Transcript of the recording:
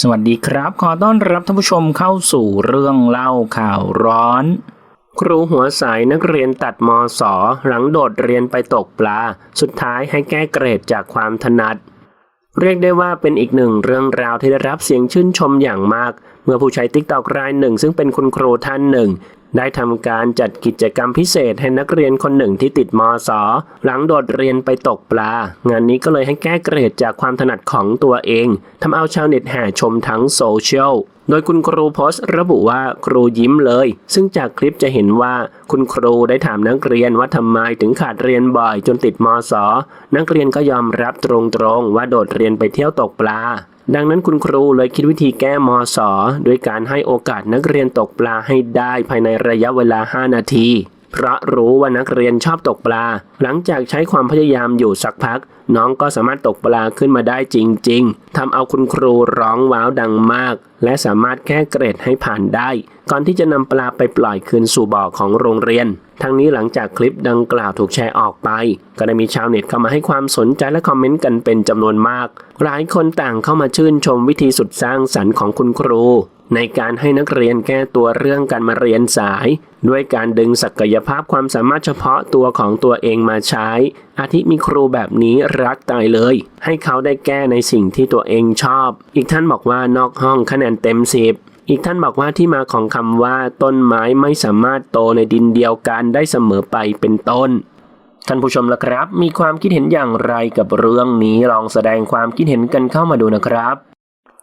สวัสดีครับ ขอต้อนรับท่านผู้ชมเข้าสู่เรื่องเล่าข่าวร้อน ครูหัวสายนักเรียนตัดมอ.สหลังโดดเรียนไปตกปลา สุดท้ายให้แก้เกรดจากความถนัด เรียกได้ว่าเป็นอีกหนึ่งเรื่องราวที่ได้รับเสียงชื่นชมอย่างมาก เมื่อผู้ใช้ติ๊กตอกรายหนึ่ง ซึ่งเป็นคุณครูท่านหนึ่ง ได้ทำการจัดกิจกรรมพิเศษให้นักเรียนคนหนึ่งที่ติดมศหลังโดดเรียนไปตกปลา งานนี้ก็เลยให้แก้เกรดจากความถนัดของตัวเองทำเอาชาวเน็ตแห่ชมทั้งโซเชียลโดยคุณครูโพสต์ระบุว่าครูยิ้มเลย ซึ่งจากคลิปจะเห็นว่า คุณครูได้ถามนักเรียนว่าทำไมถึงขาดเรียนบ่อยจนติดมศนักเรียนก็ยอมรับตรงๆว่าโดดเรียนไปเที่ยวตกปลา ดังนั้นคุณครูเลยคิดวิธีแก้มศด้วยการให้โอกาสนักเรียนตกปลาให้ได้ภายในระยะเวลา 5 นาที เพราะรู้ว่านักเรียนชอบตกปลา หลังจากใช้ความพยายามอยู่สักพัก น้องก็สามารถตกปลาขึ้นมาได้จริง ๆทำเอาคุณครูร้องว้าวดังมาก และสามารถแก้เกรดให้ผ่านได้ ก่อนที่จะนำปลาไปปล่อยคืนสู่บ่อของโรงเรียน ทั้งนี้หลังจากคลิปดังกล่าวถูกแชร์ออกไป ก็ได้มีชาวเน็ตเข้ามาให้ความสนใจและคอมเมนต์กันเป็นจำนวนมาก หลายคนต่างเข้ามาชื่นชมวิธีสุดสร้างสรรค์ของคุณครู ในการให้นักเรียนแก้ตัวเรื่องการมาเรียนสาย ด้วยการดึงศักยภาพความสามารถเฉพาะตัวของตัวเองมาใช้ อาทิมีครูแบบนี้รักตายเลย ให้เขาได้แก้ในสิ่งที่ตัวเองชอบ อีกท่านบอกว่านอกห้องคะแนนเต็มสิบอีกท่านบอกว่าที่มาของคำว่า ต้นไม้ไม่สามารถโตในดินเดียวกันได้เสมอไปเป็นต้นท่านผู้ชมล่ะครับ มีความคิดเห็นอย่างไรกับเรื่องนี้ลองแสดงความคิดเห็นกันเข้ามาดูนะครับ